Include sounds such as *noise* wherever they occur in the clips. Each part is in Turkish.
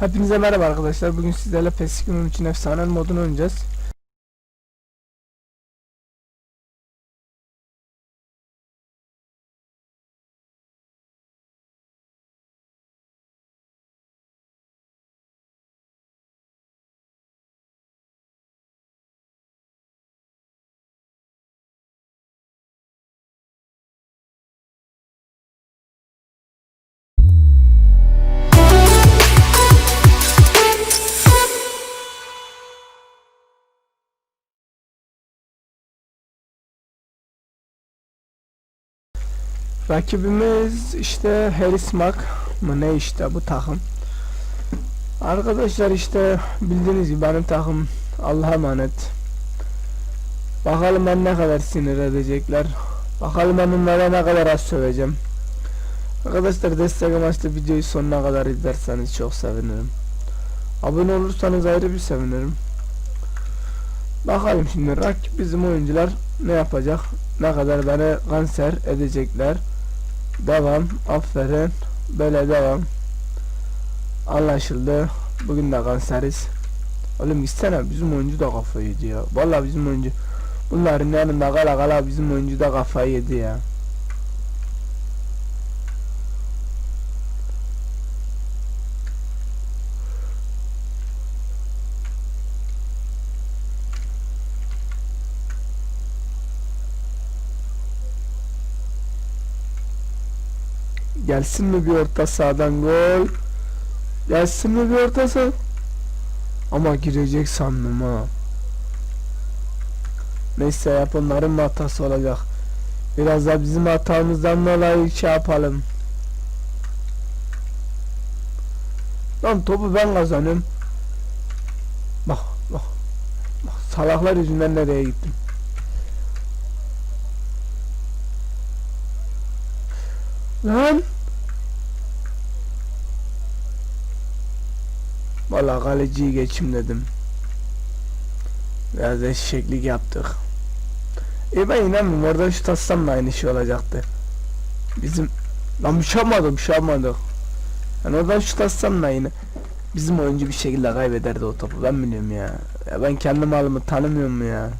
Hepinize merhaba arkadaşlar. Bugün sizlerle PES 2013'ün efsane modunu oynayacağız. Rakibimiz işte Harris Mack mı ne işte bu takım. Arkadaşlar işte bildiğiniz gibi benim takım Allah'a emanet. Bakalım ben ne kadar sinir edecekler. Bakalım ben onlara ne kadar az söveceğim. Arkadaşlar destek amaçlı videoyu sonuna kadar izlerseniz çok sevinirim. Abone olursanız ayrı bir sevinirim. Bakalım şimdi rakip bizim oyuncular ne yapacak? Ne kadar beni kanser edecekler? Devam. Aferin. Böyle devam. Anlaşıldı. Bugün de kanseriz. Oğlum gitsene bizim oyuncu da kafayı yedi ya. Vallahi bizim oyuncu bunların yanında kala kala bizim oyuncu da kafayı yedi ya. Gelsin mi bir orta sahadan gol? Gelsin mi bir orta saha? Ama girecek sandım ha. Neyse yap onların hatası olacak. Biraz da bizim hatamızdan dolayı şey yapalım. Lan topu ben kazanıyorum. Bak bak. Bak salaklar yüzünden nereye gittim. Lan. Valla kaleciyi geçim dedim. Biraz eşeklik yaptık. E ben inanmıyorum orada şu tatsam da aynı şey olacaktı. Bizim lan bir şey yapmadık bir şey yapmadık. Yani oradan şu tatsam da yine bizim oyuncu bir şekilde kaybederdi o topu ben biliyorum ya. ya ben kendi malımı tanımıyorum ya.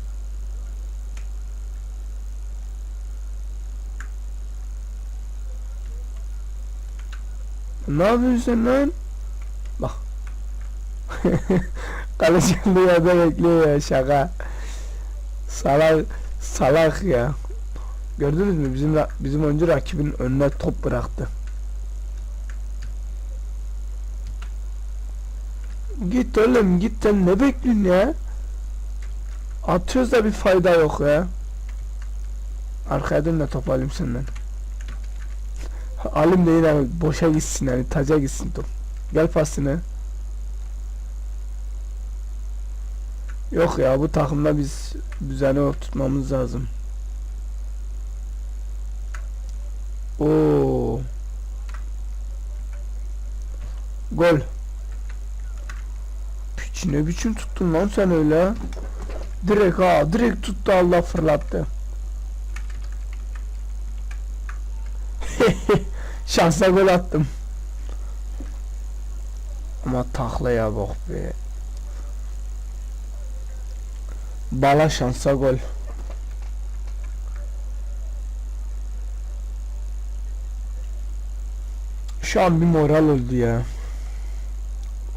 Ne yapıyorsun lan? Kaleci yerde bekliyor ya şaka. Salak salak ya. Gördünüz mü bizim bizim oyuncu rakibin önüne top bıraktı. Git oğlum git sen ne bekliyorsun ya? Atıyoruz da bir fayda yok ya. Arkaya dön de top alayım senden. Alayım da yine boşa gitsin yani taca gitsin top. Gel pasını. Yok ya bu takımda biz düzeni oturtmamız lazım. Oo. Gol. Piç ne biçim tuttun lan sen öyle? Direkt ha direkt tuttu Allah fırlattı. *laughs* Şansa gol attım. Ama taklaya bak be. Bala şansa gol. Şu an bir moral oldu ya.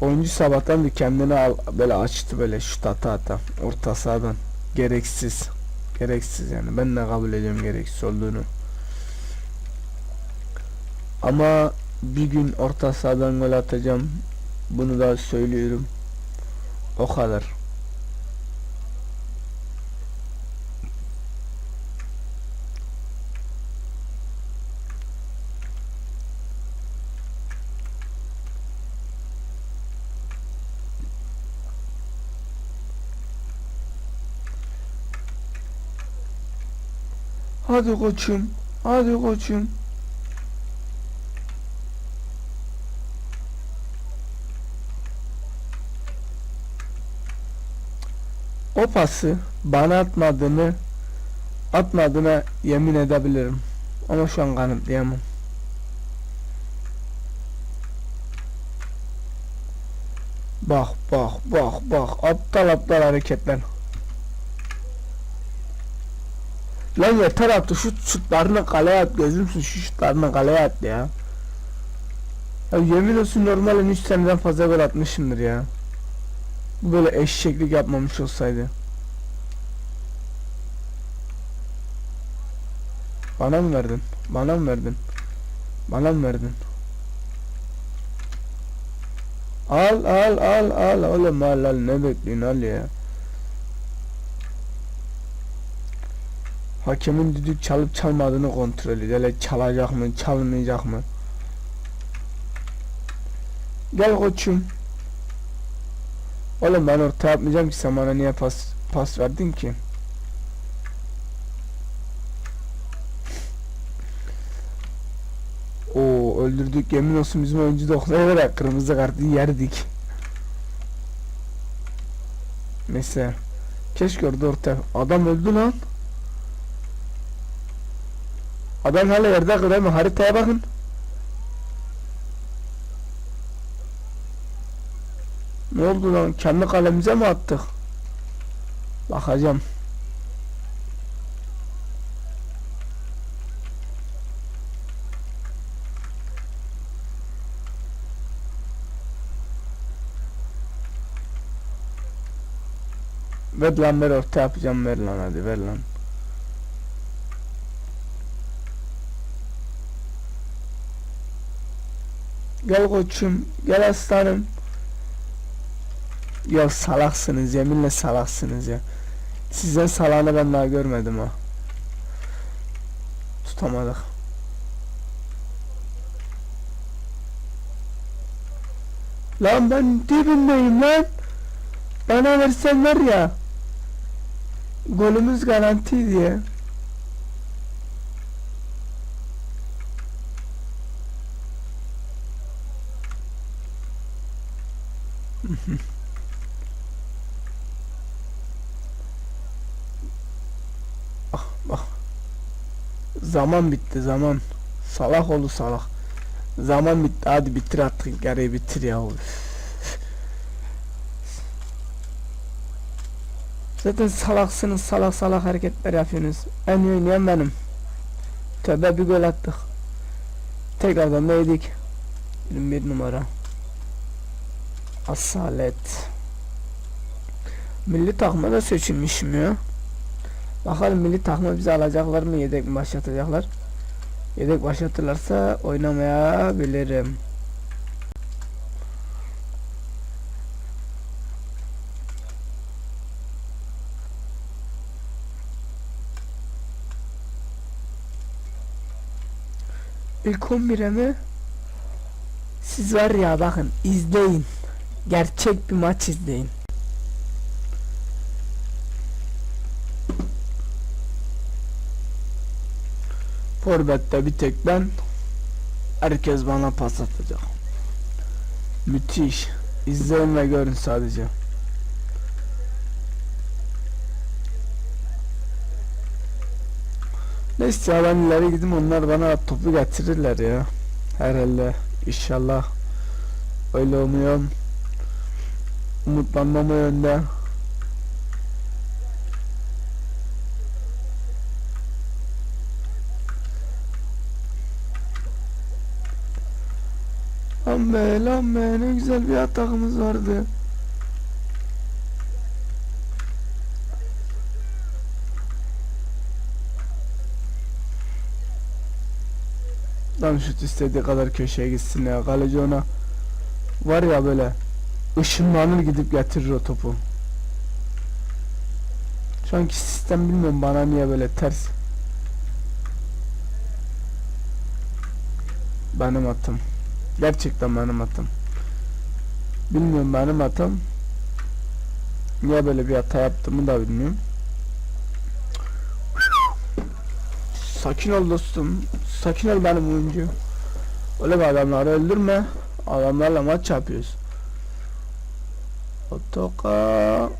Oyuncu sabahtan bir kendini al, böyle açtı böyle şut ata ata orta sahadan. Gereksiz. Gereksiz yani. Ben de kabul ediyorum gereksiz olduğunu. Ama bir gün orta sahadan gol atacağım. Bunu da söylüyorum. O kadar. Hadi koçum. Hadi koçum. O pası bana atmadığını atmadığına yemin edebilirim. Ama şu an kanıtlayamam. Bak bak bak bak aptal aptal hareketler. Lan yeter artık şu şutlarını kaleye at gözümsün şu şutlarını kaleye at ya. Ya yemin olsun normalin 3 seneden fazla gol atmışımdır ya. Bu böyle eşeklik yapmamış olsaydı. Bana mı verdin? Bana mı verdin? Bana mı verdin? Al al al al oğlum al al ne bekliyorsun al ya. Hakemin düdük çalıp çalmadığını kontrol et. Hele çalacak mı çalmayacak mı? Gel koçum. Oğlum ben orta yapmayacağım ki sen bana niye pas pas verdin ki? Oo öldürdük yemin olsun bizim oyuncu da oktaya ver kırmızı kartı yerdik. Neyse. Keşke orada orta. Adam öldü lan. Adam hala yerde kırıyor mu? Haritaya bakın. Ne oldu lan? Kendi kalemize mi attık? Bakacağım. Ver lan ver orta yapacağım ver lan hadi ver lan. Gel koçum gel aslanım. Ya salaksınız yeminle salaksınız ya. Sizden salağını ben daha görmedim ha. Tutamadık. Lan ben dibindeyim lan. Bana versen ver ya. Golümüz garanti diye. Bak bak. Zaman bitti zaman. Salak oldu salak. Zaman bitti hadi bitir artık gereği bitir ya. Zaten salaksınız salak salak hareketler yapıyorsunuz. En iyi oynayan benim. Tövbe bir gol attık. Tekrardan da yedik. 21 numara. Asalet. Milli takma da seçilmişim ya. Bakalım milli takma bizi alacaklar mı yedek mi başlatacaklar. Yedek başlatırlarsa oynamayabilirim. İlk 11'e mi? Siz var ya bakın izleyin. Gerçek bir maç izleyin. Forvet'te bir tek ben. Herkes bana pas atacak. Müthiş. İzleyin ve görün sadece. Neyse ya ben ileri gideyim onlar bana topu getirirler ya. Herhalde inşallah öyle umuyorum. Umutlanmam o yönde. Lan be ne güzel bir atakımız vardı. Lan şut istediği kadar köşeye gitsin ya. Kaleci ona var ya böyle ışınlanır gidip getirir o topu. Şu anki sistem bilmiyorum bana niye böyle ters. Benim atım. Gerçekten benim atım. Bilmiyorum benim atım. Niye böyle bir hata yaptığımı da bilmiyorum. Sakin ol dostum. Sakin ol benim oyuncu. Öyle bir adamları öldürme. Adamlarla maç yapıyoruz. Otoka.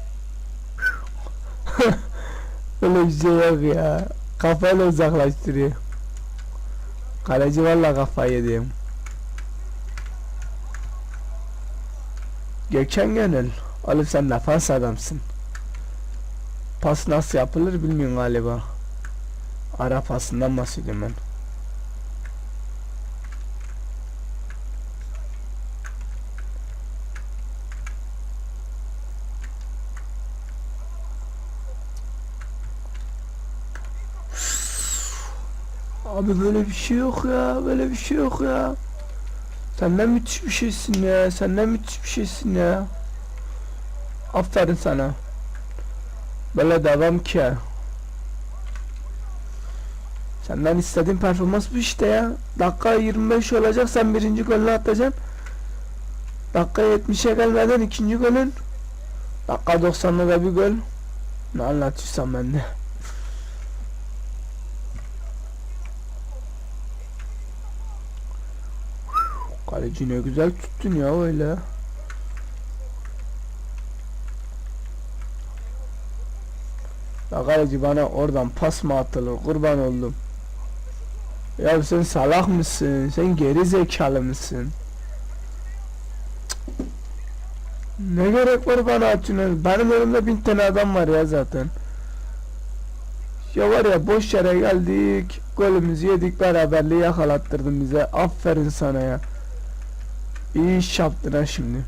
Öyle bir şey yok ya. Kafayla uzaklaştırıyor. Kaleci valla kafayı yedim. Gökhan Gönül. Oğlum sen pas adamsın. Pas nasıl yapılır bilmiyorum galiba. Ara pasından bahsediyorum ben. Abi böyle bir şey yok ya, böyle bir şey yok ya. Senden müthiş bir şeysin ya, senden müthiş bir şeysin ya. Aferin sana. Böyle devam ki. Senden istediğim performans bu işte ya. Dakika 25 olacak sen birinci golünü atacaksın. Dakika 70'e gelmeden ikinci golün. Dakika 90'da da bir gol. Ne anlatıyorsam ben Kaleci güzel tuttun ya öyle. Ya kaleci bana oradan pas mı atılır kurban oldum. Ya sen salak mısın? Sen geri zekalı mısın? Ne gerek var bana atıyorsun? Benim önümde bin tane adam var ya zaten. Ya var ya boş yere geldik. Golümüzü yedik beraberliği yakalattırdın bize. Aferin sana ya. İyi iş yaptın ha şimdi.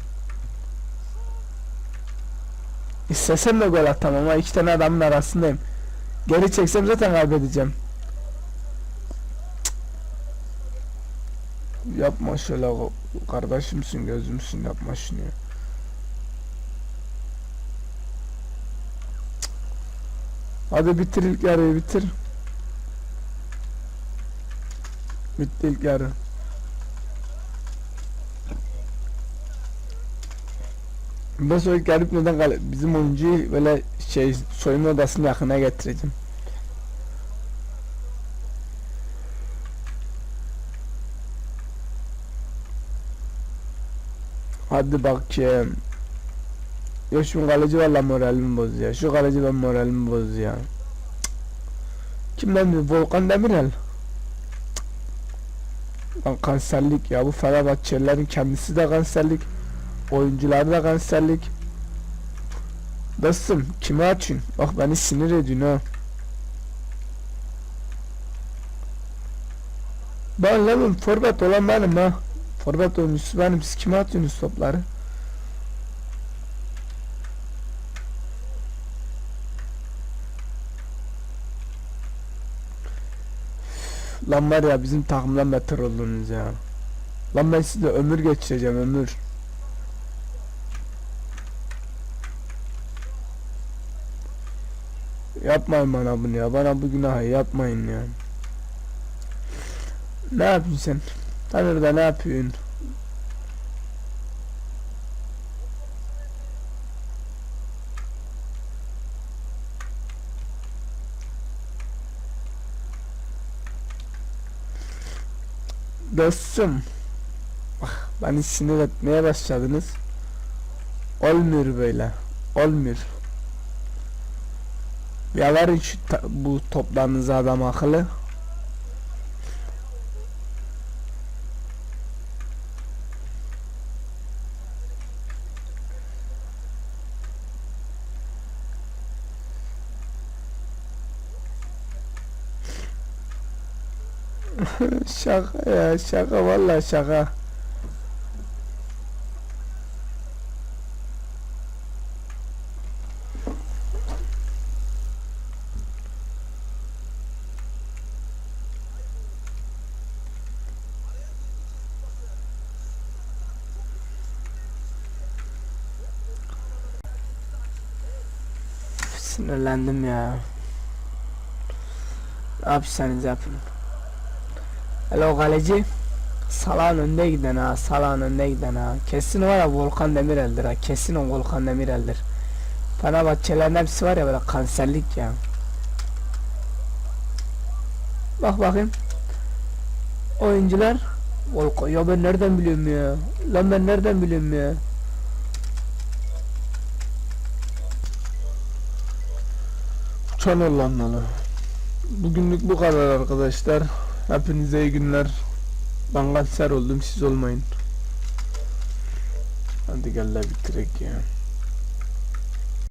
İstesem de gol atamam ama iki tane adamın arasındayım. Geri çeksem zaten kaybedeceğim. Cık. Yapma şöyle kardeşimsin gözümsün yapma şunu. Hadi bitir ilk yarıyı bitir. Bitti ilk yarı. Ben sonra gelip neden kal bizim oyuncuyu böyle şey soyunma odasının yakına getireceğim. Hadi bakayım. Ya şu kaleci valla moralimi bozuyor. Şu kaleci ben moralimi bozuyor. Cık. Kim lan bu? Volkan Demirel. Lan kanserlik ya bu Fenerbahçelilerin kendisi de kanserlik. Oyuncular da kanserlik. Dostum kimi açıyorsun? Bak beni sinir ediyorsun ha. Ben lan forvet olan benim ha. Forvet oyuncusu benim. Siz kime atıyorsunuz topları? Lan var ya bizim takımdan beter oldunuz ya. Lan ben size ömür geçireceğim ömür. Yapmayın bana bunu ya. Bana bu günahı yapmayın ya. Ne yapıyorsun sen? Tanrı'da ne yapıyorsun? Dostum. Bak beni sinir etmeye başladınız. Olmuyor böyle. Olmuyor. Ya şu ta- bu toplarınızı adam akıllı. *laughs* şaka ya şaka vallahi şaka. Sinirlendim ya. Ne yapıyorsanız yapın. Hello kaleci. Salağın önde giden ha, salağın önde giden ha. Kesin var ya Volkan Demirel'dir ha. Kesin o Volkan Demirel'dir. Fenerbahçelerin hepsi var ya böyle kanserlik ya. Bak bakayım. Oyuncular Volkan ya ben nereden biliyorum ya? Lan ben nereden biliyorum ya? Uçan Hollandalı. Bugünlük bu kadar arkadaşlar. Hepinize iyi günler. Ben kanser oldum siz olmayın. Hadi gel la bitirek ya.